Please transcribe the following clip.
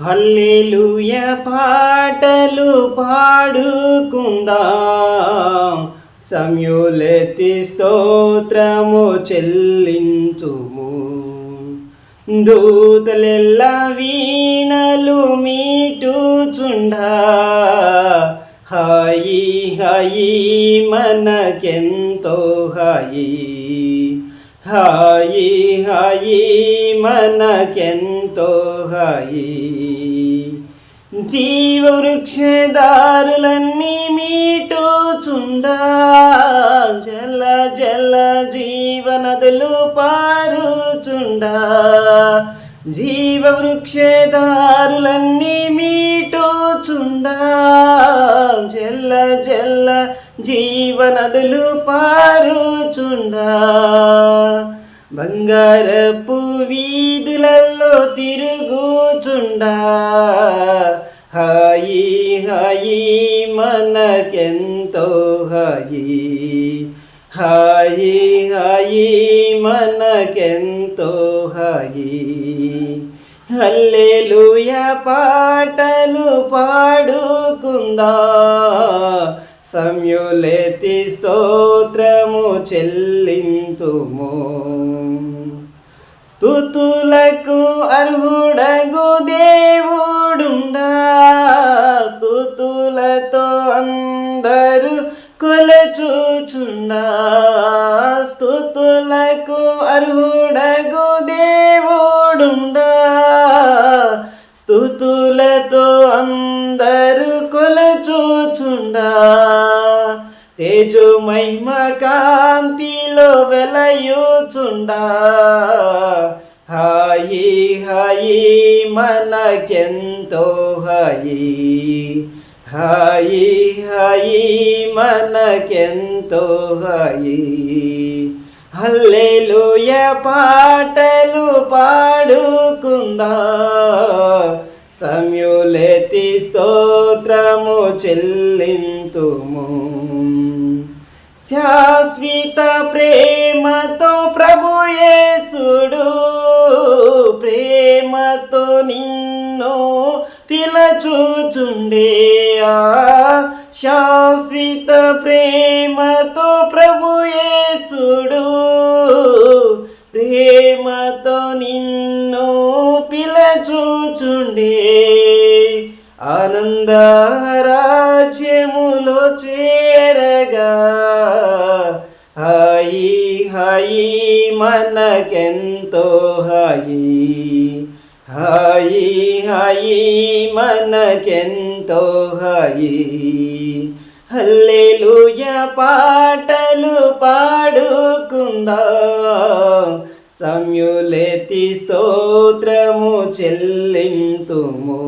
హల్లెలూయ పాటలు పాడుకుందాం. సంయులెత్తి స్తోత్రము చెల్లించుము. దూతలెల్ల వీణలు మీటుచుండా. హాయి హాయి మనకెంతో హాయి. హాయి హాయి మనకెంతో హాయి. జీవవృక్షదారులన్నీ మీటుచుండా. జల జల జీవనదులు పారుచుండా. జీవవృక్షదారులన్నీ మీటుచుండా. జల్ల జల్ల జీవనదులు పారుచుండ. బంగారపు వీధులలో తిరుగుచుండ. హాయి హాయి మనకెంతో హాయి. హాయి హాయి మనకెంతో హాయి. హల్లెలుయ పాటలు పాడుకుందా. సంయులేతి స్తోత్రము చెల్లింతుము. స్థుతులకు అర్హుడగు దే తేజు మహిమ కాంతిలో వెలయుచుండా. హాయి హాయి మనకెంతో హాయి. హాయి హాయి మనకెంతో హాయి. హల్లెలూయ పాటలు పాడుకుందా. సంయులెత్తి స్తోత్రము చెల్లింతుము. శాశ్వత ప్రేమతో ప్రభుయేసుడు ప్రేమతో నిన్ను పిలచూచుండే శాశ్వత ప్రేమతో ప్రభుయేసుడు ప్రేమతో నిన్ను పిలచూచుండే. ఆనందరాజ్యములో చే హాయి హాయి మనకెంతో హాయి హాయి హాయి మనకెంతో హాయి హల్లెలూయ పాటలు పాడుకుందాం. సంయులేతి స్తోత్రము చెల్లింతుము.